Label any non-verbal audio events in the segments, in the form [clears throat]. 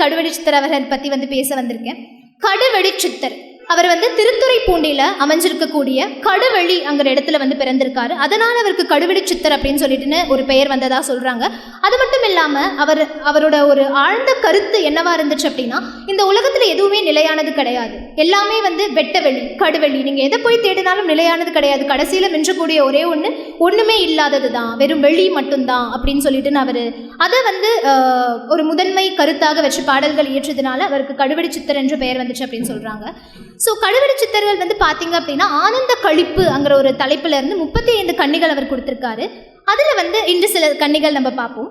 கடுவெடி சித்தர் அவர்கள் பற்றி வந்து பேச வந்திருக்கேன். கடுவெடி சித்தர் அவர் வந்து திருத்துறை பூண்டியில் அமைஞ்சிருக்கக்கூடிய கடுவெளி அங்கிற இடத்துல வந்து பிறந்திருக்காரு. அதனால் அவருக்கு கடுவெடி சித்தர் அப்படின்னு சொல்லிட்டுன்னு ஒரு பெயர் வந்ததாக சொல்கிறாங்க அது மட்டும் இல்லாமல் அவர் அவரோட ஒரு ஆழ்ந்த கருத்து என்னவா இருந்துச்சு அப்படின்னா இந்த உலகத்தில் எதுவுமே நிலையானது கிடையாது. எல்லாமே வந்து வெட்டவெளி கடுவெளி. நீங்கள் எதை போய் தேடினாலும் நிலையானது கிடையாது. கடைசியில் மிஞ்சக்கூடிய ஒரே ஒன்று ஒன்றுமே இல்லாதது தான் வெறும் வெளி மட்டும்தான் அப்படின்னு சொல்லிட்டுன்னு அவர் அதை வந்து ஒரு முதன்மை கருத்தாக வச்சு பாடல்கள் இயற்றதுனால அவருக்கு கடுவெடி சித்தர் என்ற பெயர் வந்துச்சு அப்படின்னு சொல்கிறாங்க ஸோ கடுவெடி சித்தர்கள் வந்து பார்த்தீங்க அப்படின்னா ஆனந்த கழிப்பு அங்கிற ஒரு தலைப்புல இருந்து முப்பத்தி ஐந்து கன்னிகள் அவர் கொடுத்துருக்காரு. அதில் வந்து இன்று சில கன்னிகள் நம்ம பார்ப்போம்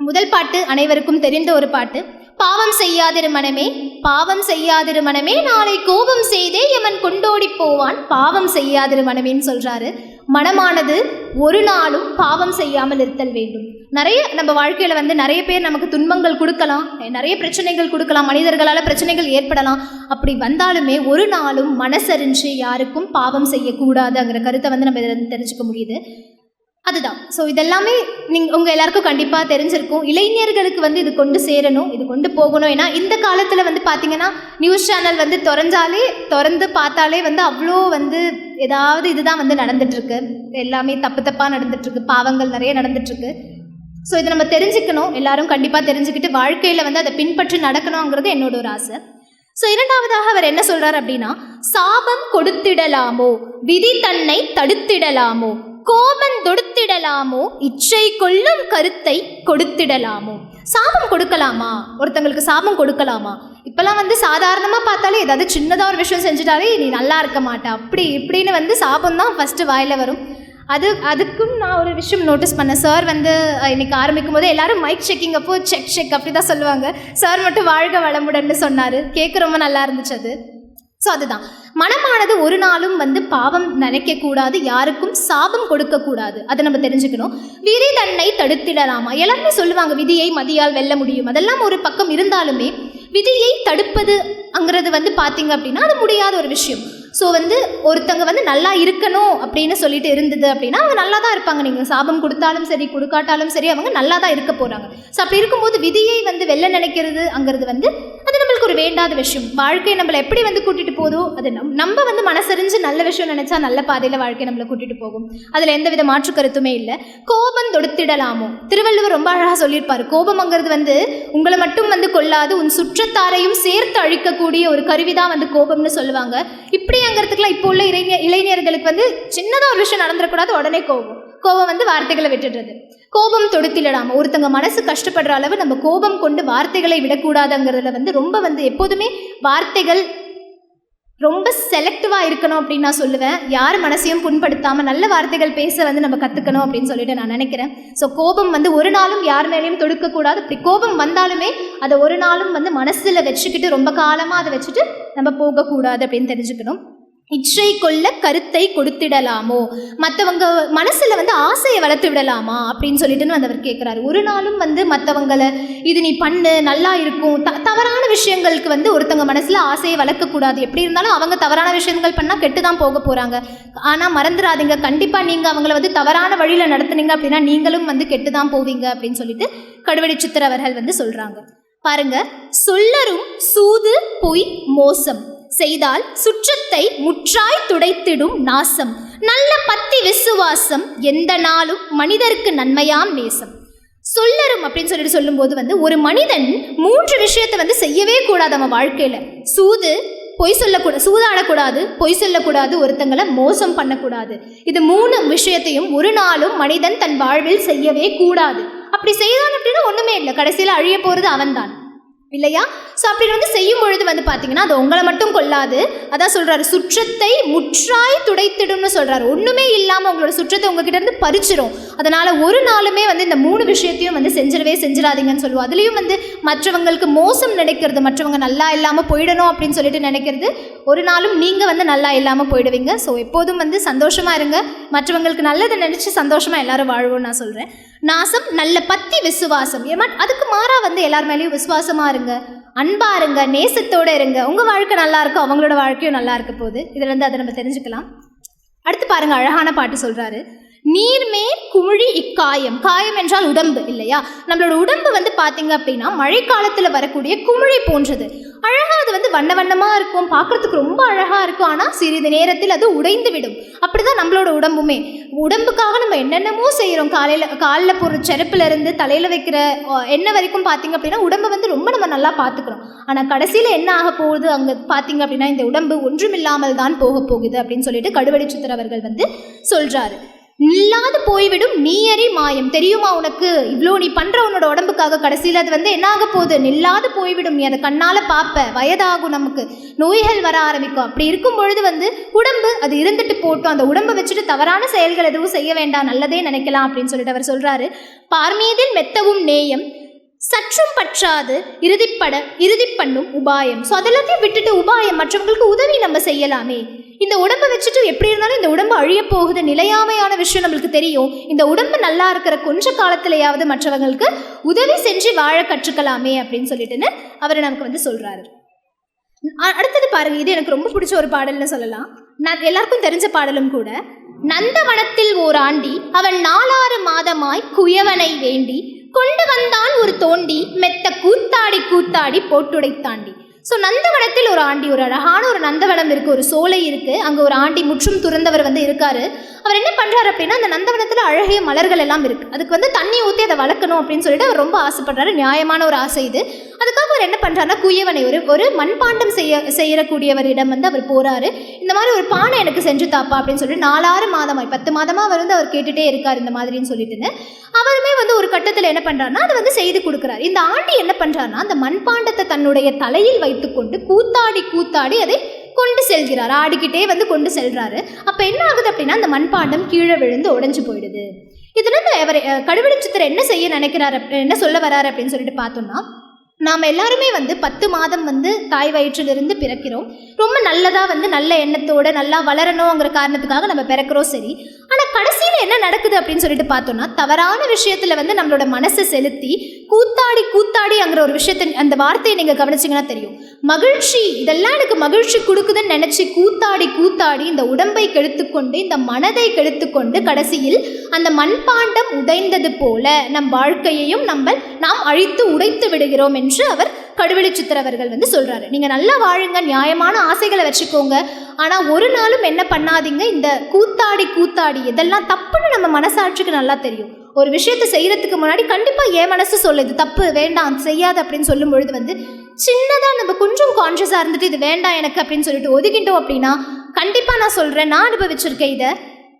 முதல் பாட்டு அனைவருக்கும் தெரிந்த ஒரு பாட்டு. பாவம் செய்யாதிரு மனமே பாவம் செய்யாதிரு மனமே நாளை கோபம் செய்தே எமன் கொண்டோடி போவான் பாவம் செய்யாதிரு மனமேன்னு சொல்றாரு. மனமானது ஒரு நாளும் பாவம் செய்யாமல் இருத்தல் வேண்டும். நிறைய நம்ம வாழ்க்கையில் வந்து நிறைய பேர் நமக்கு துன்பங்கள் கொடுக்கலாம். நிறைய பிரச்சனைகள் கொடுக்கலாம். மனிதர்களால் பிரச்சனைகள் ஏற்படலாம். அப்படி வந்தாலுமே ஒரு நாளும் மனசறிஞ்சு யாருக்கும் பாவம் செய்யக்கூடாதுங்கிற கருத்தை வந்து நம்ம இதில் தெரிஞ்சுக்க முடியுது. அதுதான். ஸோ இதெல்லாமே நீங்கள் உங்கள் எல்லாருக்கும் கண்டிப்பாக தெரிஞ்சிருக்கும். இளைஞர்களுக்கு வந்து இது கொண்டு சேரணும் இது கொண்டு போகணும். ஏன்னா இந்த காலத்தில் வந்து பார்த்தீங்கன்னா நியூஸ் சேனல் வந்து திறந்தாலே திறந்து பார்த்தாலே வந்து அவ்வளோ வந்து ஏதாவது இதுதான் வந்து நடந்துட்டுருக்கு. எல்லாமே தப்பு தப்பாக நடந்துட்டுருக்கு. பாவங்கள் நிறைய நடந்துட்டுருக்கு. ஸோ இதை நம்ம தெரிஞ்சுக்கணும். எல்லாரும் கண்டிப்பாக தெரிஞ்சுக்கிட்டு வாழ்க்கையில் வந்து அதை பின்பற்றி நடக்கணுங்கிறது என்னோட ஒரு ஆசை. ஸோ இரண்டாவதாக அவர் என்ன சொல்கிறார் அப்படின்னா சாபம் கொடுத்திடலாமோ விதி தன்னை தடுத்திடலாமோ கோபம் தொடுத்திடலாமோ இச்சை கொள்ளும் கருத்தை கொடுத்திடலாமோ? சாபம் கொடுக்கலாமா? ஒருத்தங்களுக்கு சாபம் கொடுக்கலாமா? இப்போல்லாம் வந்து சாதாரணமாக பார்த்தாலே ஏதாவது சின்னதாக ஒரு விஷயம் செஞ்சுட்டாலே நீ நல்லா இருக்க மாட்டா. அப்படி இப்படின்னு வந்து சாபம் தான் ஃபஸ்ட்டு வாயில் வரும். அது அதுக்கும் நான் ஒரு விஷயம் நோட்டீஸ் பண்ணேன். சார் வந்து இன்றைக்கி இன்னைக்கு ஆரம்பிக்கும் போது எல்லாரும் மைக் செக்கிங் அப்போ செக் செக் அப்படி தான் சொல்லுவாங்க. சார் மட்டும் வாழ்க வளமுடன்னு சொன்னார். கேட்க ரொம்ப நல்லா இருந்துச்சு அது. ஸோ அதுதான். மனமானது ஒரு நாளும் வந்து பாவம் நினைக்கக்கூடாது யாருக்கும் சாபம் கொடுக்கக்கூடாது. அதை நம்ம தெரிஞ்சுக்கணும். விதி தன்னை தடுத்திடலாமா? எல்லாருமே சொல்லுவாங்க விதியை மதியால் வெல்ல முடியும். அதெல்லாம் ஒரு பக்கம் இருந்தாலுமே விதியை தடுப்பது அங்கிறது வந்து பார்த்தீங்க அப்படின்னா அது முடியாத ஒரு விஷயம். ஸோ வந்து ஒருத்தங்க வந்து நல்லா இருக்கணும் அப்படின்னு சொல்லிட்டு இருந்தது அப்படின்னா அவங்க நல்லா தான் இருப்பாங்க. நீங்கள் சாபம் கொடுத்தாலும் சரி கொடுக்காட்டாலும் சரி அவங்க நல்லா தான் இருக்க போகிறாங்க ஸோ அப்படி இருக்கும்போது விதியை வந்து வெளில நினைக்கிறது அங்கிறது வந்து அது நம்மளுக்கு ஒரு வேண்டாத விஷயம். வாழ்க்கை நம்மளை எப்படி வந்து கூட்டிகிட்டு போதோ அது நம் நம்ம வந்து மனசறிஞ்சு நல்ல விஷயம் நினச்சா நல்ல பாதையில் வாழ்க்கை நம்மளை கூட்டிகிட்டு போகும். அதில் எந்த வித மாற்று கருத்துமே இல்லை. கோபம் தொடுத்திடலாமோ? திருவள்ளுவர் ரொம்ப அழகாக சொல்லியிருப்பார். கோபம்ங்கிறது வந்து உங்களை மட்டும் வந்து கொல்லாது உன் சுற்றத்தாரையும் சேர்த்து அழிக்கக்கூடிய ஒரு கருவி தான் வந்து கோபம்னு சொல்லுவாங்க. இப்படி இப்படிங்கிறதுக்குலாம் இப்போ உள்ள இளைஞர் இளைஞர்களுக்கு வந்து சின்னதாக ஒரு விஷயம் நடந்துடக்கூடாது உடனே கோபம். கோபம் வந்து வார்த்தைகளை விட்டுடுறது. கோபம் தொடுத்திடலாம? ஒருத்தங்க மனசு கஷ்டப்படுற அளவு நம்ம கோபம் கொண்டு வார்த்தைகளை விடக்கூடாதுங்கிறதுல வந்து ரொம்ப வந்து எப்போதுமே வார்த்தைகள் ரொம்ப செலக்டிவாக இருக்கணும் அப்படின்னு நான் சொல்லுவேன். யார் மனசையும் புண்படுத்தாமல் நல்ல வார்த்தைகள் பேச வந்து நம்ம கற்றுக்கணும் அப்படின்னு சொல்லிட்டு நான் நினைக்கிறேன். ஸோ கோபம் வந்து ஒரு நாளும் யார் மேலேயும் தொடுக்கக்கூடாது. அப்படி கோபம் வந்தாலுமே அதை ஒரு நாளும் வந்து மனசில் வச்சுக்கிட்டு ரொம்ப காலமாக அதை வச்சுட்டு நம்ம போகக்கூடாது அப்படின்னு தெரிஞ்சுக்கணும். இச்சை கொள்ள கருத்தை கொடுத்திடலாமோ? மற்றவங்க மனசில் வந்து ஆசையை வளர்த்து விடலாமா? அப்படின்னு சொல்லிட்டு வந்து அவர் கேட்குறாரு ஒரு நாளும் வந்து மற்றவங்களை இது நீ பண்ணு நல்லா இருக்கும். த தவறான விஷயங்களுக்கு வந்து ஒருத்தவங்க மனசில் ஆசையை வளர்க்கக்கூடாது. எப்படி இருந்தாலும் அவங்க தவறான விஷயங்கள் பண்ணால் கெட்டு தான் போக போகிறாங்க ஆனால் மறந்துடாதீங்க. கண்டிப்பாக நீங்கள் அவங்கள வந்து தவறான வழியில் நடத்துனீங்க அப்படின்னா நீங்களும் வந்து கெட்டு தான் போவீங்க அப்படின்னு சொல்லிட்டு கடுவெடி சித்தர் அவர்கள் வந்து சொல்கிறாங்க பாருங்க. சொல்லரும் சூது பொய் மோசம். செய்தால் சுற்றத்தை முற்றாய் துடைத்திடும் நாசம். நல்ல பத்தி விசுவாசம் எந்த நாளும் மனிதருக்கு நன்மையாம் நேசம். சொல்லரும் அப்படின்னு சொல்லிட்டு சொல்லும்போது வந்து ஒரு மனிதன் மூன்று விஷயத்தை வந்து செய்யவே கூடாது அவன் வாழ்க்கையில். சூது பொய் சொல்லக்கூடாது சூதாடக்கூடாது. பொய் சொல்லக்கூடாது. ஒருத்தங்களை மோசம் பண்ணக்கூடாது. இது மூணு விஷயத்தையும் ஒரு நாளும் மனிதன் தன் வாழ்வில் செய்யவே கூடாது. அப்படி செய்தான் அப்படின்னா ஒண்ணுமே இல்லை. கடைசியில் அழிய போறது அவன்தான். இல்லையா? ஸோ அப்படி வந்து செய்யும் பொழுது வந்து பார்த்தீங்கன்னா அது உங்களை மட்டும் கொள்ளாது. அதான் சொல்கிறாரு சுற்றத்தை முற்றாய் துடைத்திடும்னு சொல்கிறாரு ஒன்றுமே இல்லாமல் உங்களோட சுற்றத்தை உங்ககிட்ட இருந்து பறிச்சிரும். அதனால் ஒரு நாளுமே வந்து இந்த மூணு விஷயத்தையும் வந்து செஞ்சிடவே செஞ்சிடாதீங்கன்னு சொல்லுவோம். அதுலேயும் வந்து மற்றவங்களுக்கு மோசம் நினைக்கிறது மற்றவங்க நல்லா இல்லாமல் போயிடணும் அப்படின்னு சொல்லிட்டு நினைக்கிறது ஒரு நாளும் நீங்கள் வந்து நல்லா இல்லாமல் போயிடுவீங்க. ஸோ எப்போதும் வந்து சந்தோஷமாக இருங்க. மற்றவங்களுக்கு நல்லதை நினச்சி சந்தோஷமாக எல்லாரும் வாழ்வோம் நான் சொல்கிறேன் நாசம் நல்ல பத்தி விசுவாசம். ஏமா அதுக்கு மாறாக வந்து எல்லார் மேலேயும் விசுவாசமாக இருங்க. அன்பா இருங்க நேசத்தோடு இருங்க. உங்கள் வாழ்க்கை நல்லா இருக்கும் அவங்களோட வாழ்க்கையும் நல்லா இருக்க போகுது. இதுலேருந்து அதை நம்ம தெரிஞ்சுக்கலாம். அடுத்து பாருங்க அழகான பாட்டு சொல்கிறாரு நீர்மேல் குமிழி இக்காயம். காயம் என்றால் உடம்பு இல்லையா? நம்மளோட உடம்பு வந்து பார்த்தீங்க அப்படின்னா மழைக்காலத்தில் வரக்கூடிய குமிழி போன்றது. அழகாக அது வந்து வண்ண வண்ணமாக இருக்கும் பார்க்குறதுக்கு ரொம்ப அழகாக இருக்கும் ஆனால் சிறிது நேரத்தில் அது உடைந்து விடும். அப்படி தான் நம்மளோட உடம்புமே. உடம்புக்காக நம்ம என்னென்னமோ செய்கிறோம் காலையில் காலில் போடுற செருப்புலேருந்து தலையில் வைக்கிற எண்ணெய் வரைக்கும் பார்த்திங்க அப்படின்னா உடம்பை வந்து ரொம்ப நம்ம நல்லா பார்த்துக்கிறோம் ஆனால் கடைசியில் என்ன ஆக போகுது? அங்கே பார்த்தீங்க அப்படின்னா இந்த உடம்பு ஒன்றுமில்லாமல் தான் போக போகுது அப்படின்னு சொல்லிட்டு கடுவடி சித்தர் அவர்கள் வந்து சொல்கிறாரு நில்லாது போய்விடும் நீ மாயம். தெரியுமா உனக்கு? இவ்வளோ நீ பண்ற உன்னோட உடம்புக்காக கடைசியில் அது வந்து என்ன ஆக போகுது? நில்லாது போய்விடும் நீ அதை கண்ணால பார்ப்ப வயதாகும் நமக்கு. நோய்கள் வர ஆரம்பிக்கும். அப்படி இருக்கும் பொழுது வந்து உடம்பு அது இருந்துட்டு போட்டும் அந்த உடம்பை வச்சுட்டு தவறான செயல்கள் எதுவும் செய்ய வேண்டாம். நல்லதே நினைக்கலாம் அப்படின்னு சொல்லிட்டு அவர் சொல்றாரு. பார்மீதில் மெத்தவும் நேயம். சற்றும் பற்றாது இறுதிப்பட இறுதி பண்ணும் உபாயம். ஸோ அதெல்லாத்தையும் விட்டுட்டு உபாயம் மற்றவங்களுக்கு உதவி நம்ம செய்யலாமே. இந்த உடம்பை வச்சுட்டு எப்படி இருந்தாலும் இந்த உடம்பு அழிய போகுது நிலையாமையான விஷயம் நம்மளுக்கு தெரியும். இந்த உடம்பு நல்லா இருக்கிற கொஞ்ச காலத்திலேயாவது மற்றவங்களுக்கு உதவி செஞ்சு வாழ கற்றுக்கலாமே அப்படின்னு சொல்லிட்டுன்னு அவர் நமக்கு வந்து சொல்கிறாரு அடுத்தது பாருங்க இது எனக்கு ரொம்ப பிடிச்ச ஒரு பாடல்னு சொல்லலாம். நான் எல்லாருக்கும் தெரிஞ்ச பாடலும் கூட நந்தவனத்தில் ஓர் ஆண்டி அவன் நாலாறு மாதமாய் குயவனை வேண்டி கொண்டு வந்தான் ஒரு தோண்டி மெத்த கூத்தாடி கூத்தாடி போட்டுடைத்தாண்டி. ஸோ நந்தவனத்தில் ஒரு ஆண்டி ஒரு அழகான ஒரு நந்தவனம் இருக்குது ஒரு சோலை இருக்குது அங்கே ஒரு ஆண்டி முற்றும் துறந்தவர் வந்து இருக்காரு. அவர் என்ன பண்ணுறாரு அப்படின்னா அந்த நந்தவனத்தில் அழகிய மலர்கள் எல்லாம் இருக்குது அதுக்கு வந்து தண்ணி ஊற்றி அதை வளர்க்கணும் அப்படின்னு சொல்லிட்டு அவர் ரொம்ப ஆசைப்படுறாரு. நியாயமான ஒரு ஆசை இது. அதுக்காக அவர் என்ன பண்ணுறாருன்னா குயவனை ஒரு ஒரு மண்பாண்டம் செய்ய செய்யக்கூடியவரிடம் வந்து அவர் போகிறாரு இந்த மாதிரி ஒரு பானை எனக்கு செஞ்சு தாப்பா அப்படின்னு சொல்லிட்டு நாலாறு மாதமாய் பத்து மாதமாக அவர் வந்து அவர் கேட்டுகிட்டே இருக்கார் இந்த மாதிரின்னு சொல்லிட்டுன்னு. அவருமே வந்து ஒரு கட்டத்தில் என்ன பண்ணுறாருன்னா அதை வந்து செய்து கொடுக்குறாரு. இந்த ஆண்டி என்ன பண்ணுறாருன்னா அந்த மண்பாண்டத்தை தன்னுடைய தலையில் வைத்துக்கொண்டு கூத்தாடி கூத்தாடி அதை கொண்டு செல்கிறார். ஆடிக்கிட்டே வந்து கொண்டு செல்கிறாரு அப்போ என்ன ஆகுது அப்படின்னா அந்த மண்பாண்டம் கீழே விழுந்து உடைஞ்சு போயிடுது. இதனால் அவர் கடுவெளி சித்தர் என்ன செய்ய நினைக்கிறாரு என்ன சொல்ல வராரு அப்படின்னு சொல்லிட்டு பார்த்தோம்னா நாம் எல்லாருமே வந்து பத்து மாதம் வந்து தாய் வயிற்றிலிருந்து பிறக்கிறோம். ரொம்ப நல்லதாக வந்து நல்ல எண்ணத்தோடு நல்லா வளரணுங்கிற காரணத்துக்காக நம்ம பிறக்கிறோம் சரி. ஆனால் கடைசியில் என்ன நடக்குது அப்படின்னு சொல்லிட்டு பார்த்தோம்னா தவறான விஷயத்தில் வந்து நம்மளோட மனசை செலுத்தி கூத்தாடி கூத்தாடிங்கிற ஒரு விஷயத்தை அந்த வார்த்தையை நீங்கள் கவனிச்சிங்கன்னா தெரியும். மகிழ்ச்சி இதெல்லாம் எனக்கு மகிழ்ச்சி கொடுக்குதுன்னு நினச்சி கூத்தாடி கூத்தாடி இந்த உடம்பை கெடுத்துக்கொண்டு இந்த மனதை கெடுத்துக்கொண்டு கடைசியில் அந்த மண்பாண்டம் உடைந்தது போல நம் வாழ்க்கையையும் நம்ம நாம் அழித்து உடைத்து விடுகிறோம் என்று அவர் கடுவெளி சித்திரவர்கள் அவர்கள் வந்து சொல்றாரு. நீங்க நல்லா வாழுங்க நியாயமான ஆசைகளை வச்சுக்கோங்க. ஆனா ஒரு நாளும் என்ன பண்ணாதீங்க. இந்த கூத்தாடி கூத்தாடி இதெல்லாம் தப்புன்னு நம்ம மனசாட்சிக்கு நல்லா தெரியும். ஒரு விஷயத்தை செய்யறதுக்கு முன்னாடி கண்டிப்பா என் மனசு சொல்லுது தப்பு வேண்டாம் செய்யாது அப்படின்னு சொல்லும் பொழுது வந்து சின்னதா நம்ம கொஞ்சம் கான்ஷியஸா இருந்துட்டு இது வேண்டாம் எனக்கு அப்படின்னு சொல்லிட்டு ஒதுக்கிட்டோம் அப்படின்னா கண்டிப்பா நான் சொல்றேன் நான் அனுபவிச்சிருக்கேன் இதை.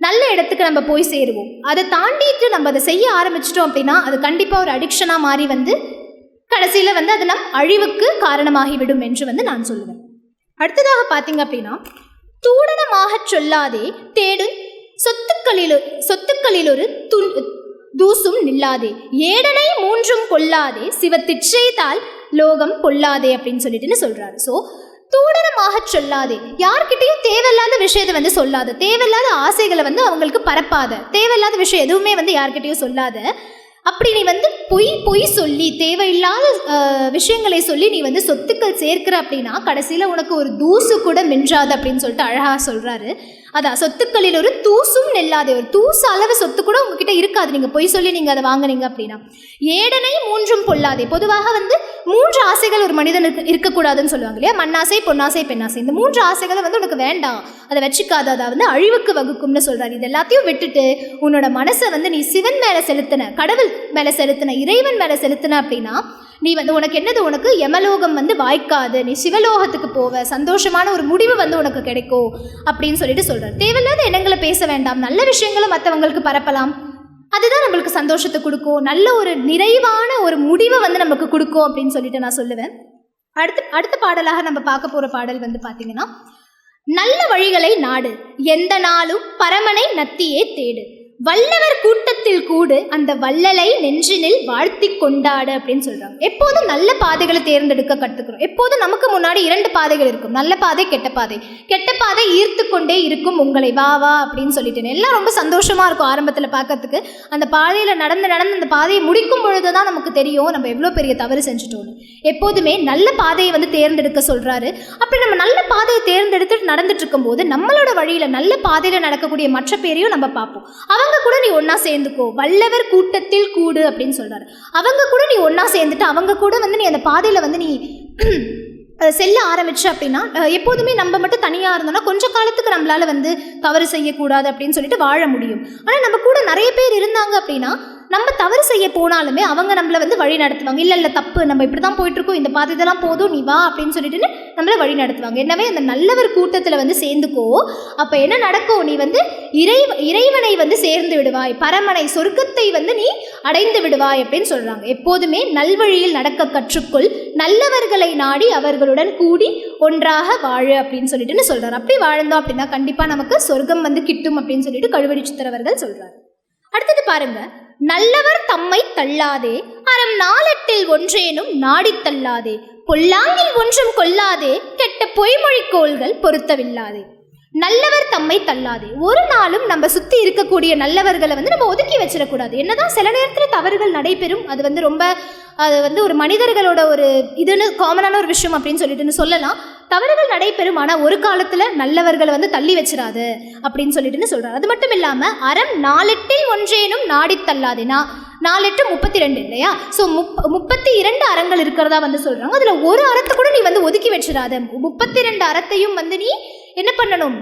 நல்ல இடத்துக்கு நம்ம போய் சேருவோம். அதை தாண்டிட்டு நம்ம அதை செய்ய ஆரம்பிச்சிட்டோம் அப்படின்னா அது கண்டிப்பாக ஒரு அடிக்ஷனாக மாறி வந்து கடைசியில் வந்து அது நம் அழிவுக்கு காரணமாகிவிடும் என்று வந்து நான் சொல்லுவேன். அடுத்ததாக பார்த்தீங்க அப்படின்னா தூடனமாகச் சொல்லாதே தேடும் சொத்துக்களில் சொத்துக்களில் ஒரு து தூசும் நில்லாதே ஏடனை மூன்றும் கொல்லாதே சிவத்திற் செய்தால் லோகம் கொல்லாதே அப்படின்னு சொல்லிட்டுன்னு சொல்றாரு. ஸோ தூடனமாகச் சொல்லாதே யார்கிட்டையும் தேவையில்லாத விஷயத்தை வந்து சொல்லாத தேவையில்லாத ஆசைகளை வந்து அவங்களுக்கு பரப்பாத தேவையில்லாத விஷயம் எதுவுமே வந்து யார்கிட்டையும் சொல்லாத அப்படி நீ வந்து பொய் பொய் சொல்லி தேவையில்லாத விஷயங்களை சொல்லி நீ வந்து சொத்துக்கள் சேர்க்கிற அப்படின்னா கடைசியில் உனக்கு ஒரு தூசு கூட மிஞ்சாது அப்படின்னு சொல்லிட்டு அழகாக சொல்கிறாரு அதான் சொத்துக்களில் ஒரு தூசும் நெல்லாதே ஒரு தூசு அளவு சொத்து கூட உங்ககிட்ட இருக்காது. நீங்கள் பொய் சொல்லி நீங்கள் அதை வாங்குனீங்க அப்படின்னா. ஏடனை மூன்றும் பொல்லாதே. பொதுவாக வந்து மூன்று ஆசைகள் ஒரு மனிதனுக்கு இருக்கக்கூடாதுன்னு சொல்லுவாங்க இல்லையா? மண்ணாசை பொன்னாசை பெண்ணாசை. இந்த மூன்று ஆசைகளை வந்து உனக்கு வேண்டாம். அதை வச்சுக்காத. அதை வந்து அழிவுக்கு வகுக்கும்னு சொல்றாரு. இது எல்லாத்தையும் விட்டுட்டு உன்னோட மனசை வந்து நீ சிவன் மேலே செலுத்தின கடவுள் மேலே செலுத்தின இறைவன் மேலே செலுத்தின அப்படின்னா நீ வந்து உனக்கு என்னது? உனக்கு யமலோகம் வந்து வாய்க்காது. நீ சிவலோகத்துக்கு போவ. சந்தோஷமான ஒரு முடிவு வந்து உனக்கு கிடைக்கும் அப்படின்னு சொல்லிட்டு சொல்கிறார் தேவையில்லாத எண்ணங்களை பேச வேண்டாம். நல்ல விஷயங்களும் மற்றவங்களுக்கு பரப்பலாம். அதுதான் நம்மளுக்கு சந்தோஷத்தை கொடுக்கும். நல்ல ஒரு நிறைவான ஒரு முடிவை வந்து நமக்கு கொடுக்கும் அப்படின்னு சொல்லிட்டு நான் சொல்லுவேன். அடுத்த அடுத்த பாடலாக நம்ம பார்க்க போகிற பாடல் வந்து பார்த்தீங்கன்னா நல்ல வழிகளை நாடு. எந்த நாளும் பரமனை நத்தியே தேடு. வல்லவர் கூட்டத்தில் கூடு அந்த வள்ளலை நெஞ்சினில் வாழ்த்தி கொண்டாடு அப்படின்னு சொல்றாங்க. எப்போதும் நல்ல பாதைகளை தேர்ந்தெடுக்க கற்றுக்கிறோம் எப்போதும் நமக்கு முன்னாடி இரண்டு பாதைகள் இருக்கும். நல்ல பாதை கெட்ட பாதை. கெட்ட பாதை ஈர்த்து கொண்டே இருக்கும் உங்களை. வா வா அப்படின்னு சொல்லிட்டு எல்லாம் ரொம்ப சந்தோஷமா இருக்கும் ஆரம்பத்தில் பார்க்கறதுக்கு அந்த பாதையில் நடந்து நடந்து அந்த பாதையை முடிக்கும் பொழுது தான் நமக்கு தெரியும் நம்ம எவ்வளோ பெரிய தவறு செஞ்சுட்டோம்னு. எப்போதுமே நல்ல பாதையை வந்து தேர்ந்தெடுக்க சொல்றாரு. அப்படி நம்ம நல்ல பாதையை தேர்ந்தெடுத்துட்டு நடந்துட்டு இருக்கும்போது நம்மளோட வழியில நல்ல பாதையில நடக்கக்கூடிய மற்ற பேரையும் நம்ம பார்ப்போம். அவங்க அவங்க கூட நீ ஒன்றா சேர்ந்துக்கோ. வல்லவர் கூட்டத்தில் கூடு அப்படின்னு சொல்கிறாரு அவங்க கூட நீ ஒன்றா சேர்ந்துட்டு அவங்க கூட வந்து நீ அந்த பாதையில் வந்து நீ [clears throat] செல்ல ஆரம்பிச்சு அப்படின்னா எப்போதுமே நம்ம மட்டும் தனியாக இருந்தோம்னா கொஞ்ச காலத்துக்கு நம்மளால் வந்து தவறு செய்யக்கூடாது அப்படின்னு சொல்லிட்டு வாழ முடியும். ஆனால் நம்ம கூட நிறைய பேர் இருந்தாங்க அப்படின்னா நம்ம தவறு செய்ய போனாலுமே அவங்க நம்மளை வந்து வழி நடத்துவாங்க. இல்லை இல்லை தப்பு நம்ம இப்படி தான் போயிட்டுருக்கோம் இந்த பாதை இதெல்லாம் போதும் நீ வா அப்படின்னு சொல்லிட்டு நம்மளை வழி நடத்துவாங்க. என்னவே அந்த நல்லவர் கூட்டத்தில் வந்து சேர்ந்துக்கோ. அப்போ என்ன நடக்கும் நீ வந்து இறை இறைவனை வந்து சேர்ந்து விடுவாய். பரமனை சொர்க்கத்தை வந்து நீ அடைந்து விடுவாய் அப்படின்னு சொல்கிறாங்க எப்போதுமே நல்வழியில் நடக்க கற்றுக்கொள். நல்லவர்களை நாடி அவர்களுடன் கூடி ஒன்றாக வாழு அப்படின்னு சொல்லிட்டு சொல்கிறார் அப்படி வாழ்ந்தோம் அப்படின்னா கண்டிப்பாக நமக்கு சொர்க்கம் வந்து கிட்டும் அப்படின்னு சொல்லிட்டு கழுவடி சித்திரவர்கள் சொல்கிறார் அடுத்தது பாருங்க நல்லவர் தம்மை தள்ளாதே. அறம் நாளெட்டில் ஒன்றேனும் நாடித் தள்ளாதே. பொல்லாங்கில் ஒன்றும் கொல்லாதே. கெட்ட பொய்மொழி கோள்கள் பொருத்தவில்லாதே. நல்லவர் தம்மை தள்ளாதே. ஒரு நாளும் நம்ம சுத்தி இருக்கக்கூடிய நல்லவர்களை வந்து நம்ம ஒதுக்கி வச்சிடக்கூடாது. என்னதான் சில நேரத்தில் தவறுகள் நடைபெறும். அது வந்து ரொம்ப அது வந்து ஒரு மனிதர்களோட ஒரு இதுன்னு காமனான ஒரு விஷயம் அப்படின்னு சொல்லிட்டுன்னு சொல்லலாம். தவறுகள் நடைபெறும் ஆனால் ஒரு காலத்தில் நல்லவர்களை வந்து தள்ளி வச்சிடாது அப்படின்னு சொல்லிட்டுன்னு சொல்கிறார் அது மட்டும் இல்லாமல் அறம் நாலெட்டில் ஒன்றேனும் நாடித் தள்ளாதேனா? நாலெட்டு முப்பத்தி ரெண்டு இல்லையா? ஸோ முப் முப்பத்தி இரண்டு அறங்கள் இருக்கிறதா வந்து சொல்கிறாங்க அதில் ஒரு அறத்தை கூட நீ வந்து ஒதுக்கி வச்சிடாத முப்பத்தி ரெண்டு அறத்தையும் வந்து நீ என்ன பண்ணணும்?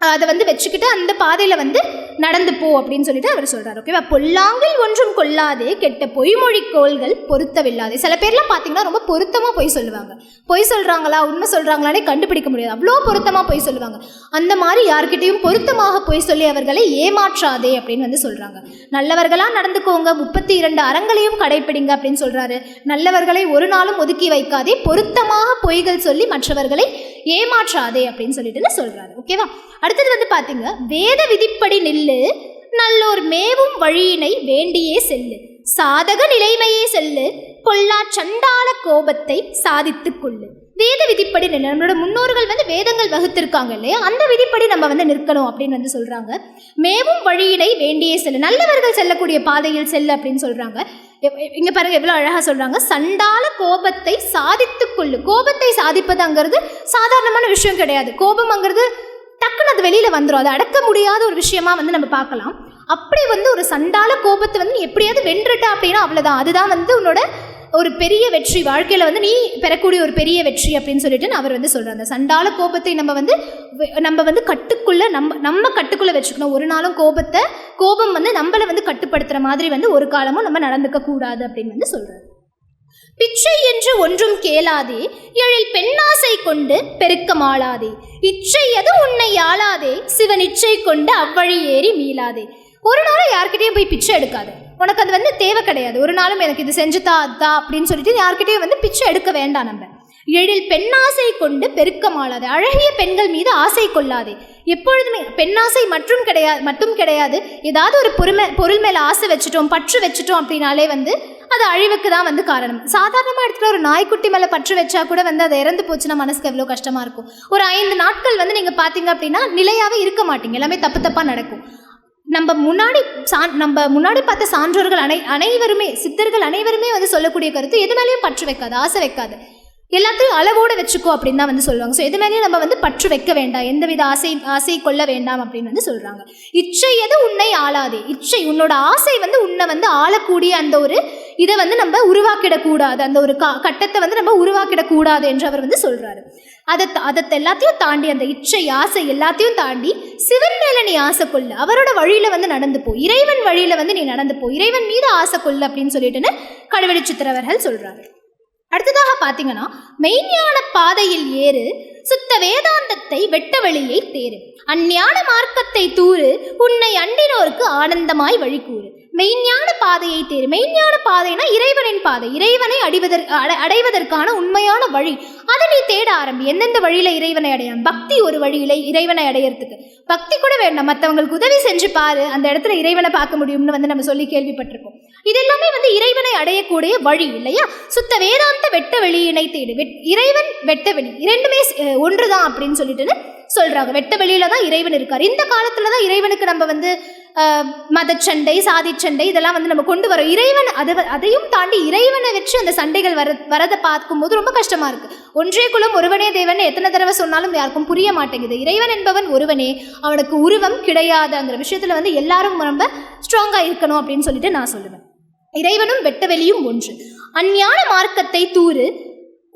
அதை வந்து வச்சுக்கிட்டு அந்த பாதையில் வந்து நடந்து போ அப்படின்னு சொல்லிட்டு அவர் சொல்கிறார் ஓகேவா பொல்லாங்கில் ஒன்றும் கொள்ளாதே கெட்ட பொய்மொழி கோள்கள் பொருத்தவில்லாதே. சில பேர்லாம் பார்த்தீங்கன்னா ரொம்ப பொருத்தமாக பொய் சொல்லுவாங்க. பொய் சொல்கிறாங்களா உண்மை சொல்கிறாங்களானே கண்டுபிடிக்க முடியாது. அவ்வளோ பொருத்தமாக பொய் சொல்லுவாங்க. அந்த மாதிரி யார்கிட்டையும் பொருத்தமாக பொய் சொல்லி அவர்களை ஏமாற்றாதே அப்படின்னு வந்து சொல்கிறாங்க நல்லவர்களாக நடந்துக்கோங்க முப்பத்தி இரண்டு அறங்களையும் கடைப்பிடிங்க அப்படின்னு சொல்கிறாரு நல்லவர்களை ஒரு நாளும் ஒதுக்கி வைக்காதே பொருத்தமாக பொய்கள் சொல்லி மற்றவர்களை ஏமாற்றாதே அப்படின்னு சொல்லிட்டு சொல்கிறாரு ஓகேவா அடுத்தது வந்து பார்த்தீங்க வேத விதிப்படி நில்லு நல்லோர் மேவும் வழியினை வேண்டியே செல்லு. சாதக நிலைமையே செல்லு கொல்லா சண்டால கோபத்தை சாதித்து கொள்ளு. வேத விதிப்படி நில்லு. நம்மளோட முன்னோர்கள் வந்து வேதங்கள் வகுத்திருக்காங்க இல்லையா? அந்த விதிப்படி நம்ம வந்து நிற்கணும் அப்படின்னு வந்து சொல்கிறாங்க மேவும் வழியினை வேண்டியே செல்லு. நல்லவர்கள் செல்லக்கூடிய பாதையில் செல்லு அப்படின்னு சொல்கிறாங்க இங்க பாருங்க எவ்வளவு அழகா சொல்றாங்க. சண்டால கோபத்தை சாதித்துக்கொள்ளு கோபத்தை சாதிப்பதுங்கிறது சாதாரணமான விஷயம் கிடையாது. கோபம்ங்கிறது டக்குன்னு அது வெளியில வந்துடும் அது அடக்க முடியாத ஒரு விஷயமா வந்து நம்ம பார்க்கலாம். அப்படி வந்து ஒரு சண்டால கோபத்தை வந்து நீ எப்படியாவது வென்றுட்ட அப்படின்னா அவ்வளவுதான். அதுதான் வந்து உன்னோட ஒரு பெரிய வெற்றி வாழ்க்கையில் வந்து நீ பெறக்கூடிய ஒரு பெரிய வெற்றி அப்படின்னு சொல்லிட்டு அவர் வந்து சொல்கிறார் அந்த சண்டால கோபத்தை நம்ம வந்து நம்ம வந்து கட்டுக்குள்ளே நம்ம நம்ம கட்டுக்குள்ளே வச்சுக்கணும். ஒரு நாளும் கோபத்தை கோபம் வந்து நம்மளை வந்து கட்டுப்படுத்துகிற மாதிரி வந்து ஒரு காலமும் நம்ம நடந்துக்க கூடாது அப்படின்னு வந்து சொல்கிறார் பிச்சை என்று ஒன்றும் கேளாதே எழில் பெண்ணாசை கொண்டு பெருக்கமாளாதே இச்சை எது உன்னை ஆளாதே சிவன் இச்சை கொண்டு அவ்வழி ஏறி மீளாதே. ஒரு நாளும் யார்கிட்டயும் போய் பிச்சை எடுக்காது. உனக்கு அது வந்து தேவை கிடையாது. ஒரு நாளும் எனக்கு இது செஞ்சுதா அதுதான் அப்படின்னு சொல்லிட்டு யார்கிட்டயும் வந்து பிச்சை எடுக்க வேண்டாம் நம்ம. எழில் பெண்ணாசை கொண்டு பெருக்கமாளாதே. அழகிய பெண்கள் மீது ஆசை கொள்ளாதே. எப்பொழுதுமே பெண்ணாசை மற்றும் கிடையாது மட்டும் கிடையாது. ஏதாவது ஒரு பொறுமை பொருள் மேலே ஆசை வச்சுட்டோம் பற்று வச்சுட்டோம் அப்படின்னாலே வந்து அது அழிவுக்கு தான் வந்து காரணம். சாதாரணமாக எடுத்துகிட்டு ஒரு நாய்க்குட்டி மேலே பற்று வச்சா கூட வந்து அது இறந்து போச்சுன்னா மனசுக்கு எவ்வளோ கஷ்டமாக இருக்கும். ஒரு ஐந்து நாட்கள் வந்து நீங்கள் பார்த்தீங்க அப்படின்னா நிலையாகவே இருக்க மாட்டீங்க. எல்லாமே தப்பு தப்பாக நடக்கும். நம்ம முன்னாடி சான் நம்ம முன்னாடி பார்த்த சான்றோர்கள் அனை அனைவருமே சித்தர்கள் அனைவருமே வந்து சொல்லக்கூடிய கருத்து எது மேலேயும் பற்று வைக்காது ஆசை வைக்காது. எல்லாத்தையும் அளவோடு வச்சுக்கோ அப்படின்னு தான் வந்து சொல்லுவாங்க. ஸோ எது மேலேயும் நம்ம வந்து பற்று வைக்க வேண்டாம். எந்தவித ஆசை ஆசை கொள்ள வேண்டாம் அப்படின்னு வந்து சொல்கிறாங்க இச்சை எது உன்னை ஆளாதே? இச்சை உன்னோட ஆசை வந்து உன்னை வந்து ஆளக்கூடிய அந்த ஒரு இதை வந்து நம்ம உருவாக்கிடக்கூடாது. அந்த ஒரு கா கட்டத்தை வந்து நம்ம உருவாக்கிடக்கூடாது என்று அவர் வந்து சொல்கிறாரு அதை அதை எல்லாத்தையும் தாண்டி அந்த இச்சை ஆசை எல்லாத்தையும் தாண்டி சிவன் மேலே நீ ஆசை கொள்ளு. அவரோட வழியில் வந்து நடந்து போ. இறைவன் வழியில் வந்து நீ நடந்து போ. இறைவன் மீது ஆசை கொள்ளு அப்படின்னு சொல்லிட்டுன்னு கடவுளி சித்திரவர்கள் சொல்கிறாரு அடுத்ததாக பார்த்தீங்கன்னா மெய்ஞான பாதையில் ஏறு சுத்த வேதாந்தத்தை வெட்ட வழியை தேறு. அஞ்ஞான மார்க்கத்தை தூறு உன்னை அண்டினோருக்கு ஆனந்தமாய் வழி கூறு. மெய்ஞான பாதையை தேறு. மெய்ஞான பாதைனா இறைவனின் பாதை. இறைவனை அடிவதற் அடைவதற்கான உண்மையான வழி. அதை நீ தேட ஆரம்பி. எந்தெந்த வழியில இறைவனை அடையாம்? பக்தி ஒரு வழியில இறைவனை அடையறதுக்கு. பக்தி கூட வேண்டாம். மற்றவங்களுக்கு உதவி செஞ்சு பாரு. அந்த இடத்துல இறைவனை பார்க்க முடியும்னு வந்து நம்ம சொல்லி கேள்விப்பட்டிருப்போம். இது எல்லாமே வந்து இறைவனை அடையக்கூடிய வழி இல்லையா? சுத்த வேதாந்த வெட்ட வெளியினை தேடு. வெட்- இறைவன் வெட்ட வெளி இரண்டுமே ஒன்று தான் அப்படின்னு சொல்லிட்டு சொல்றாங்க. வெட்ட வெளியில தான் இறைவன் இருக்கார். இந்த காலத்துல தான் இறைவனுக்கு நம்ம வந்து மதச்சண்டை சாதி சண்டை இதெல்லாம் வந்து நம்ம கொண்டு வரோம். இறைவன் அதை அதையும் தாண்டி இறைவனை வச்சு அந்த சண்டைகள் வர வரதை பார்க்கும்போது ரொம்ப கஷ்டமா இருக்கு. ஒன்றே குலம் ஒருவனே தேவன். எத்தனை தடவை சொன்னாலும் யாருக்கும் புரிய மாட்டேங்குது. இறைவன் என்பவன் ஒருவனே. அவனுக்கு உருவம் கிடையாதுங்கிற விஷயத்துல வந்து எல்லாரும் ரொம்ப ஸ்ட்ராங்காக இருக்கணும் அப்படின்னு சொல்லிட்டு நான் சொல்லுவேன். இறைவனும் வெட்டவெளியும் ஒன்று. அஞ்ஞான மார்க்கத்தை தூறு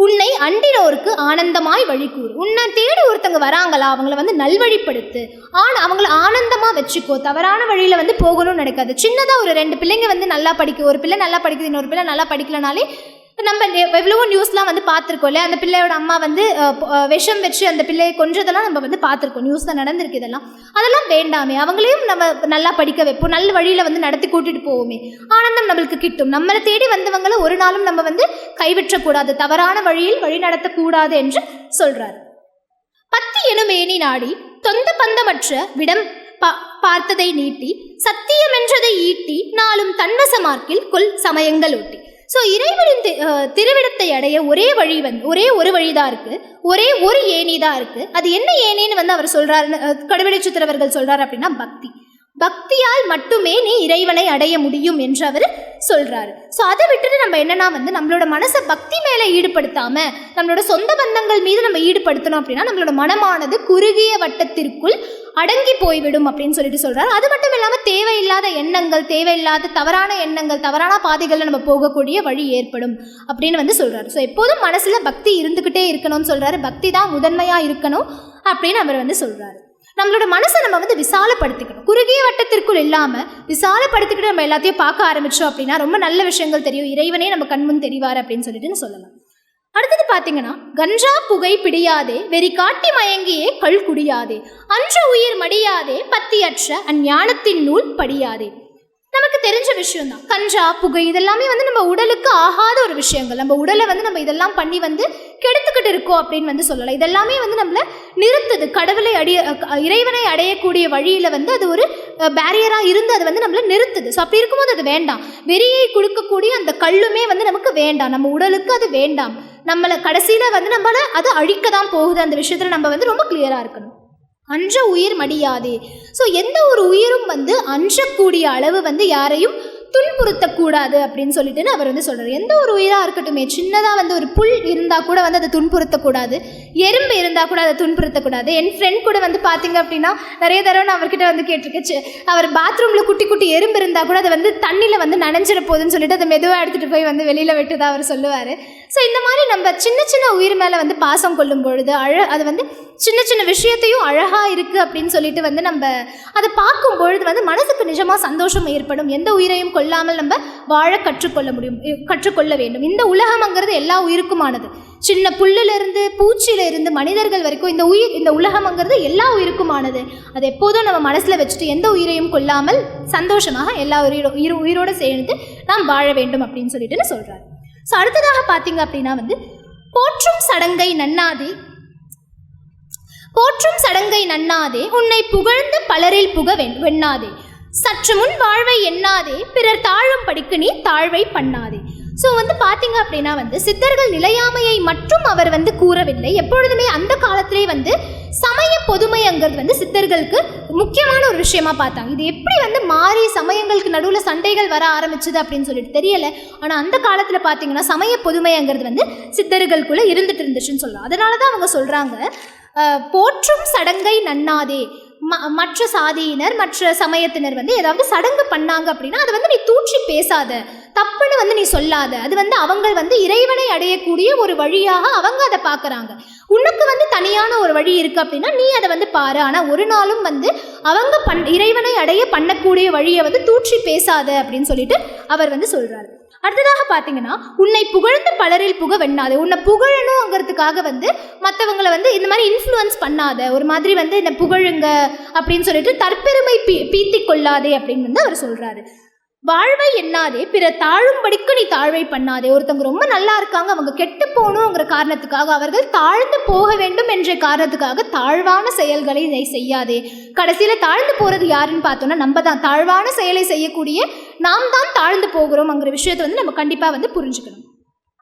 உன்னை அண்டினோருக்கு ஆனந்தமாய் வழி கூறு உன்னை தேடி ஒருத்தங்க வராங்களா அவங்கள வந்து நல்வழிப்படுத்து. ஆனா அவங்கள ஆனந்தமா வச்சுக்கோ. தவறான வழியில வந்து போகணும்னு நினைக்காது. சின்னதா ஒரு ரெண்டு பிள்ளைங்க வந்து நல்லா படிக்க ஒரு பிள்ளை நல்லா படிக்குது இன்னொரு பிள்ளை நல்லா படிக்கலனாலே இப்போ நம்ம எவ்வளவோ நியூஸ்லாம் வந்து பார்த்துருக்கோம்ல அந்த பிள்ளையோட அம்மா வந்து விஷம் வச்சு அந்த பிள்ளையை கொன்றதெல்லாம் நம்ம வந்து பார்த்துருக்கோம். நியூஸில் நடந்திருக்கு இதெல்லாம். அதெல்லாம் வேண்டாமே. அவங்களையும் நம்ம நல்லா படிக்க வைப்போம். நல்ல வழியில் வந்து நடத்தி கூட்டிட்டு போவோமே. ஆனந்தம் நம்மளுக்கு கிட்டும். நம்மளை தேடி வந்தவங்களை ஒரு நாளும் நம்ம வந்து கைவிற்றக்கூடாது. தவறான வழியில் வழி நடத்தக்கூடாது என்று சொல்றார். பத்தி எனுமேனி நாடி தொந்த பந்தமற்ற விடம் பா- பார்த்ததை நீட்டி சத்தியமென்றதை ஈட்டி நாளும் தன்வசமார்க்கில் கொல் சமயங்கள் ஒட்டி ஸோ இறைவனின் தி- திருவிடத்தை அடைய ஒரே வழி வந்து ஒரே ஒரு வழி தான் இருக்குது ஒரே ஒரு ஏணி தான் இருக்குது அது என்ன ஏணின்னு வந்து அவர் சொல்கிறாருன்னு கடுவிடை சித்திரவர்கள் சொல்கிறார் அப்படின்னா பக்தி. பக்தியால் மட்டுமே நீ இறைவனை அடைய முடியும் என்று அவர் சொல்றாரு. ஸோ அதை விட்டுட்டு நம்ம என்னன்னா வந்து நம்மளோட மனசை பக்தி மேலே ஈடுபடுத்தாம நம்மளோட சொந்த பந்தங்கள் மீது நம்ம ஈடுபடுத்தணும் அப்படின்னா நம்மளோட மனமானது குறுகிய வட்டத்திற்குள் அடங்கி போய்விடும் அப்படின்னு சொல்லிட்டு சொல்றாரு. அது மட்டும் இல்லாமல் தேவையில்லாத எண்ணங்கள் தேவையில்லாத தவறான எண்ணங்கள் தவறான பாதைகளில் நம்ம போகக்கூடிய வழி ஏற்படும் அப்படின்னு வந்து சொல்றாரு. ஸோ எப்போதும் மனசுல பக்தி இருந்துகிட்டே இருக்கணும்னு சொல்றாரு. பக்தி தான் முதன்மையா இருக்கணும் அப்படின்னு அவர் வந்து சொல்றாரு. நம்மளோட மனசை நம்ம வந்து விசாலப்படுத்திக்கணும். குறுகிய வட்டத்திற்குள் இல்லாமல் விசாலப்படுத்திக்கிட்டு நம்ம எல்லாத்தையும் பார்க்க ஆரம்பிச்சோம் அப்படின்னா ரொம்ப நல்ல விஷயங்கள் தெரியும். இறைவனே நம்ம கண்முன் தெரிவார் அப்படின்னு சொல்லிட்டு சொல்லலாம். அடுத்தது பார்த்தீங்கன்னா கஞ்சா புகை பிடியாதே வெறி காட்டி மயங்கியே கள் குடியாதே அன்ற உயிர் மடியாதே பத்தியற்ற அஞ்ஞானத்தின் நூல் படியாதே. நமக்கு தெரிஞ்ச விஷயம் தான் கஞ்சா புகை இதெல்லாமே வந்து நம்ம உடலுக்கு ஆகாத ஒரு விஷயங்கள். நம்ம உடலை வந்து நம்ம இதெல்லாம் பண்ணி வந்து கெடுத்துக்கிட்டு இருக்கோம் அப்படின்னு வந்து சொல்லலாம். இதெல்லாமே வந்து நம்மளை நிறுத்துது. கடவுளை அடைய இறைவனை அடையக்கூடிய வழியில் வந்து அது ஒரு பேரியராக இருந்து அது வந்து நம்மளை நிறுத்துது. ஸோ அப்படி இருக்கும்போது அது வேண்டாம். வெறியை கொடுக்கக்கூடிய அந்த கல்லுமே வந்து நமக்கு வேண்டாம். நம்ம உடலுக்கு அது வேண்டாம். நம்மளை கடைசியில் வந்து நம்மளை அது அழிக்க தான் போகுது. அந்த விஷயத்தில் நம்ம வந்து ரொம்ப கிளியராக இருக்கணும். அன்ற உயிர் மடியாதே. ஸோ எந்த ஒரு உயிரும் வந்து அஞ்சக்கூடிய அளவு வந்து யாரையும் துன்புறுத்தக்கூடாது அப்படின்னு சொல்லிட்டு அவர் வந்து சொல்கிறார் எந்த ஒரு உயிராக இருக்கட்டுமே சின்னதாக வந்து ஒரு புல் இருந்தால் கூட வந்து அதை துன்புறுத்தக்கூடாது. எறும்பு இருந்தால் கூட அதை துன்புறுத்தக்கூடாது. என் ஃப்ரெண்ட் கூட வந்து பார்த்தீங்க அப்படின்னா நிறைய தடவை நான் அவர்கிட்ட வந்து கேட்டிருக்கேச்சு அவர் பாத்ரூமில் குட்டி குட்டி எறும்பு இருந்தால் கூட அதை வந்து தண்ணியில் வந்து நனைஞ்சிட போகுதுன்னு சொல்லிட்டு அதை மெதுவாக எடுத்துகிட்டு போய் வந்து வெளியில் விட்டுதான் அவர் சொல்லுவார். ஸோ இந்த மாதிரி நம்ம சின்ன சின்ன உயிர் மேலே வந்து பாசம் கொள்ளும் பொழுது அழ அது வந்து சின்ன சின்ன விஷயத்தையும் அழகாக இருக்குது அப்படின்னு சொல்லிட்டு வந்து நம்ம அதை பார்க்கும் பொழுது வந்து மனசுக்கு நிஜமாக சந்தோஷம் ஏற்படும். எந்த உயிரையும் கொல்லாமல் நம்ம வாழ கற்றுக்கொள்ள முடியும் கற்றுக்கொள்ள வேண்டும். இந்த உலகம்ங்கிறது எல்லா உயிருக்குமானது. சின்ன புல்லிலிருந்து பூச்சியிலிருந்து மனிதர்கள் வரைக்கும் இந்த உயிர் இந்த உலகம்ங்கிறது எல்லா உயிருக்குமானது. அது எப்போதும் நம்ம மனசில் வச்சுட்டு எந்த உயிரையும் கொல்லாமல் சந்தோஷமாக எல்லா உயிரோ உயிர் உயிரோடு சேர்ந்து நாம் வாழ வேண்டும் அப்படின்னு சொல்லிட்டு சொல்கிறார் ஸோ அடுத்ததாக பார்த்தீங்க அப்படின்னா வந்து போற்றும் சடங்கை நன்னாதே போற்றும் சடங்கை நன்னாதே உன்னை புகழ்ந்து பலரில் புக வெண்ணாதே சற்று முன் வாழ்வை எண்ணாதே பிறர் தாழும் படிக்கு நீ தாழ்வை பண்ணாதே. ஸோ வந்து பார்த்தீங்க அப்படின்னா வந்து சித்தர்கள் நிலையாமையை மட்டும் அவர் வந்து கூறவில்லை. எப்பொழுதுமே அந்த காலத்திலே வந்து சமய பொதுமைங்கிறது வந்து சித்தர்களுக்கு முக்கியமான ஒரு விஷயமா பார்த்தாங்க. இது எப்படி வந்து மாறி சமயங்களுக்கு நடுவில் சண்டைகள் வர ஆரம்பிச்சது அப்படின்னு சொல்லிட்டு தெரியல. ஆனால் அந்த காலத்தில் பார்த்தீங்கன்னா சமய பொதுமைங்கிறது வந்து சித்தர்களுக்குள்ளே இருந்துட்டு இருந்துச்சுன்னு சொல்லலாம் அதனால தான் அவங்க சொல்கிறாங்க போற்றும் சடங்கை நன்னாதே மற்ற சாதியினர் மற்ற சமயத்தினர் வந்து ஏதாவது சடங்கு பண்ணாங்க அப்படின்னா அதை வந்து நீ தூற்றி பேசாத. தப்புன்னு வந்து நீ சொல்லாத. அது வந்து அவங்க வந்து இறைவனை அடையக்கூடிய ஒரு வழியாக அவங்க அதை பார்க்குறாங்க. உனக்கு வந்து தனியான ஒரு வழி இருக்கு அப்படின்னா நீ அதை வந்து பாரு. ஆனால் ஒரு நாளும் வந்து அவங்க பண் இறைவனை அடைய பண்ணக்கூடிய வழியை வந்து தூற்றி பேசாத அப்படின்னு சொல்லிட்டு அவர் வந்து சொல்கிறார் அடுத்ததாக பார்த்தீங்கன்னா உன்னை புகழ்ந்து பலரில் புக வெண்ணாது. உன்னை புகழணுங்கிறதுக்காக வந்து மற்றவங்களை வந்து இந்த மாதிரி இன்ஃப்ளூயன்ஸ் பண்ணாத. ஒரு மாதிரி வந்து இந்த புகழுங்க அப்படின்னு சொல்லிட்டு தற்பெருமை பீ பீத்தி கொள்ளாதே அப்படின்னு வந்து அவர் சொல்கிறாரு வாழ்வை எண்ணாதே பிற தாழும்படிக்கு நீ தாழ்வை பண்ணாதே. ஒருத்தவங்க ரொம்ப நல்லா இருக்காங்க அவங்க கெட்டு போகணுங்கிற காரணத்துக்காக அவர்கள் தாழ்ந்து போக வேண்டும் என்ற காரணத்துக்காக தாழ்வான செயல்களை நீ செய்யாதே. கடைசியில் தாழ்ந்து போகிறது யாருன்னு பார்த்தோன்னா நம்ம தான். தாழ்வான செயலை செய்யக்கூடிய நாம் தான் தாழ்ந்து போகிறோம்ங்கிற விஷயத்தை வந்து நம்ம கண்டிப்பாக வந்து புரிஞ்சுக்கணும்.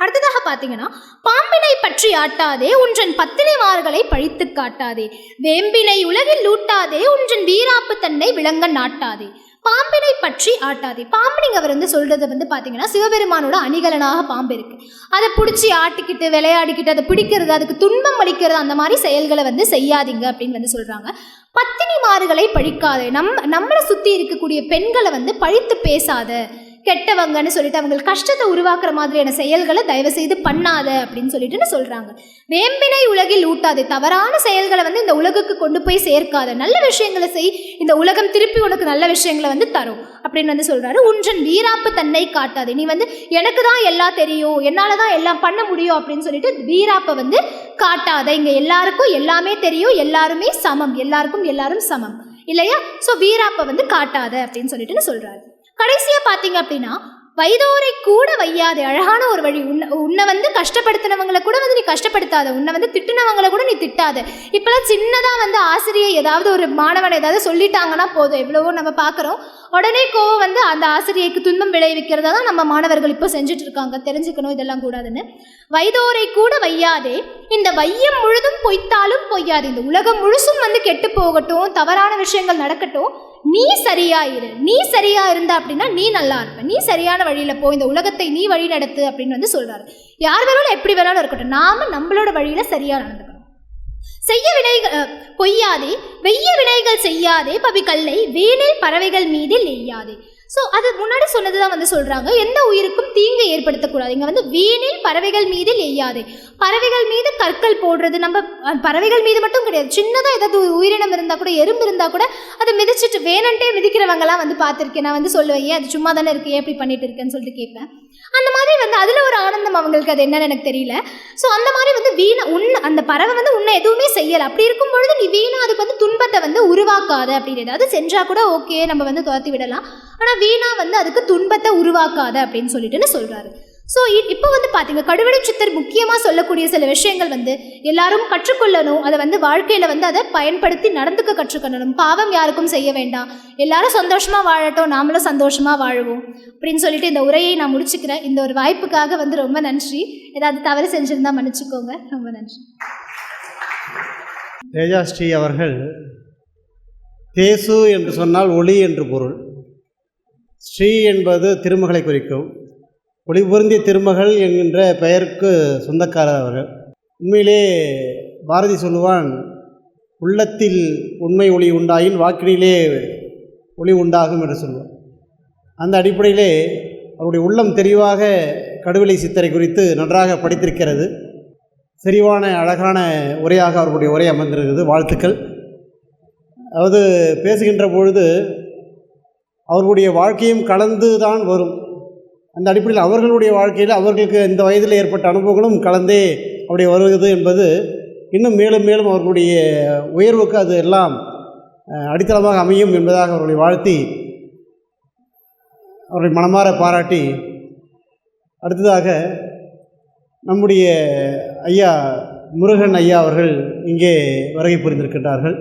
அடுத்ததாக பார்த்தீங்கன்னா பாம்பினை பற்றி ஆட்டாதே உன்றன் பத்தினிமார்களை பழித்து காட்டாதே. வேம்பினை உலகில் லூட்டாதே உன்றன் வீராப்பு தன்னை விளங்க நாட்டாதே. பாம்பினை பற்றி ஆட்டாதே. பாம்பினிங்க அவர் வந்து சொல்கிறத வந்து பார்த்தீங்கன்னா சிவபெருமானோட அணிகலனாக பாம்பு இருக்குது அதை பிடிச்சி ஆட்டிக்கிட்டு விளையாடிக்கிட்டு அதை பிடிக்கிறது அதுக்கு துன்பம் அளிக்கிறது அந்த மாதிரி செயல்களை வந்து செய்யாதீங்க அப்படின்னு வந்து சொல்கிறாங்க பத்தினிமார்களை பழிக்காதே. நம் நம்மளை சுற்றி இருக்கக்கூடிய பெண்களை வந்து பழித்து பேசாத. கெட்டவங்கன்னு சொல்லிட்டு அவங்களுக்கு கஷ்டத்தை உருவாக்குற மாதிரியான செயல்களை தயவு செய்து பண்ணாத அப்படின்னு சொல்லிட்டு சொல்றாங்க. வேம்பினை உலகில் ஊட்டாதே தவறான செயல்களை வந்து இந்த உலகுக்கு கொண்டு போய் சேர்க்காத. நல்ல விஷயங்களை செய் இந்த உலகம் திருப்பி உனக்கு நல்ல விஷயங்களை வந்து தரும் அப்படின்னு வந்து சொல்றாரு. உன்றன் வீராப்பு தன்னை காட்டாது. நீ வந்து எனக்கு தான் எல்லாம் தெரியும் என்னால தான் எல்லாம் பண்ண முடியும் அப்படின்னு சொல்லிட்டு வீராப்பை வந்து காட்டாத. இங்க எல்லாருக்கும் எல்லாமே தெரியும் எல்லாருமே சமம் எல்லாருக்கும் எல்லாரும் சமம். இல்லையா? ஸோ வீராப்பை வந்து காட்டாத அப்படின்னு சொல்லிட்டு சொல்றாரு. கடைசியா பாத்தீங்க அப்படின்னா வைதோரை கூட வையாதே அழகான ஒரு வழி. உன்னை உன்னை வந்து கஷ்டப்படுத்தினவங்களை கூட வந்து நீ கஷ்டப்படுத்தாத. உன்னை வந்து திட்டுனவங்களை கூட நீ திட்டாத. இப்போலாம் சின்னதாக வந்து ஆசிரியர் ஏதாவது ஒரு மாணவன் ஏதாவது சொல்லிட்டாங்கன்னா போதும். எவ்வளவோ நம்ம பார்க்குறோம் உடனே கோவம் வந்து அந்த ஆசிரியைக்கு துன்பம் விளைவிக்கிறதா தான் நம்ம மாணவர்கள் இப்போ செஞ்சுட்டு இருக்காங்க. தெரிஞ்சுக்கணும் இதெல்லாம் கூடாதுன்னு. வைதோரை கூட வையாதே. இந்த வையம் முழுதும் பொய்த்தாலும் பொய்யாது. இந்த உலகம் முழுசும் வந்து கெட்டு போகட்டும். தவறான விஷயங்கள் நடக்கட்டும். நீ சரியா இரு. நீ சரியா இருந்தா அப்படின்னா நீ நல்லா இருப்ப. நீ சரியான வழியில போ. இந்த உலகத்தை நீ வழி நடத்து அப்படின்னு வந்து சொல்றாரு. யார் வேணாலும் எப்படி வேணாலும் இருக்கட்டும். நாம நம்மளோட வழியில சரியா நடந்துக்கணும். செய்ய வினைகள் பொய்யாதே. வெய்ய வினைகள் செய்யாதே. பவி கல்லை வேலை பறவைகள் மீது எய்யாதே ஸோ அது முன்னாடி சொன்னது தான் வந்து சொல்கிறாங்க எந்த உயிருக்கும் தீங்கு ஏற்படுத்தக்கூடாது. இங்கே வந்து வீணில் பறவைகள் மீது எய்யாதே பறவைகள் மீது கற்கள் போடுறது நம்ம பறவைகள் மீது மட்டும் கிடையாது. சின்னதாக ஏதாவது உயிரினம் இருந்தால் கூட எறும்பு இருந்தால் கூட அதை மிதிச்சிட்டு வேணன்ட்டே மிதிக்கிறவங்கலாம் வந்து பார்த்துருக்கேன். நான் வந்து சொல்லுவேன் ஏன் அது சும்மா தானே இருக்கு? ஏன் இப்படி பண்ணிட்டு இருக்கேன்னு சொல்லிட்டு கேட்பேன். அந்த மாதிரி வந்து அதில் ஒரு ஆனந்தம் அவங்களுக்கு அது என்னன்னு எனக்கு தெரியல. ஸோ அந்த மாதிரி வந்து வீணா உன்னை அந்த பறவை வந்து உன்னை எதுவுமே செய்யலை. அப்படி இருக்கும் பொழுது நீ வீணா அதுக்கு வந்து துன்பத்தை வந்து உருவாக்காத அப்படின்னு. ஏதாவது செஞ்சால் கூட ஓகே நம்ம வந்து துரத்தி விடலாம். ஆனால் வீணா வந்து அதுக்கு துன்பத்தை உருவாக்காத அப்படின்னு சொல்லிட்டுன்னு சொல்கிறாரு ஸோ இப்போ வந்து பார்த்தீங்க கடுவடை சித்தர் முக்கியமாக சொல்லக்கூடிய சில விஷயங்கள் வந்து எல்லாரும் கற்றுக்கொள்ளணும் அதை வந்து வாழ்க்கையில் வந்து அதை பயன்படுத்தி நடந்துக்க கற்றுக்கணும் பாவம் யாருக்கும் செய்ய வேண்டாம். எல்லாரும் சந்தோஷமாக வாழட்டும் நாமளும் சந்தோஷமாக வாழுவோம். அப்படின்னு சொல்லிட்டு இந்த உரையை நான் முடிச்சுக்கிறேன். இந்த ஒரு வாய்ப்புக்காக வந்து ரொம்ப நன்றி. ஏதாவது தவறு செஞ்சுருந்தா மன்னிச்சுக்கோங்க. ரொம்ப நன்றி. தேஜாஸ்ரீ அவர்கள் தேசு என்று சொன்னால் ஒளி என்று பொருள். ஸ்ரீ என்பது திருமகளை குறிக்கும். ஒளி பொருந்திய திருமகள் என்கின்ற பெயருக்கு சொந்தக்காரர் அவர்கள். உண்மையிலே பாரதி சொல்லுவான் உள்ளத்தில் உண்மை ஒளி உண்டாயின் வாக்கினிலே ஒளி உண்டாகும் என்று சொல்லுவார் அந்த அடிப்படையிலே அவருடைய உள்ளம் தெளிவாக கடுவெளி சித்தரை குறித்து நன்றாக படித்திருக்கிறது. செறிவான அழகான உரையாக அவர்களுடைய உரை அமர்ந்திருக்கிறது வாழ்த்துக்கள். அதாவது பேசுகின்ற பொழுது அவர்களுடைய வாழ்க்கையும் கலந்து தான் வரும். அந்த அடிப்படையில் அவர்களுடைய வாழ்க்கையில் அவர்களுக்கு இந்த வயதில் ஏற்பட்ட அனுபவங்களும் கலந்தே அப்படி வருவது என்பது இன்னும் மேலும் மேலும் அவர்களுடைய உயர்வுக்கு அது எல்லாம் அடித்தளமாக அமையும் என்பதாக அவர்களை வாழ்த்தி அவர்களை மனமாற பாராட்டி அடுத்ததாக நம்முடைய ஐயா முருகன் ஐயா அவர்கள் இங்கே வருகை புரிந்திருக்கின்றார்கள்.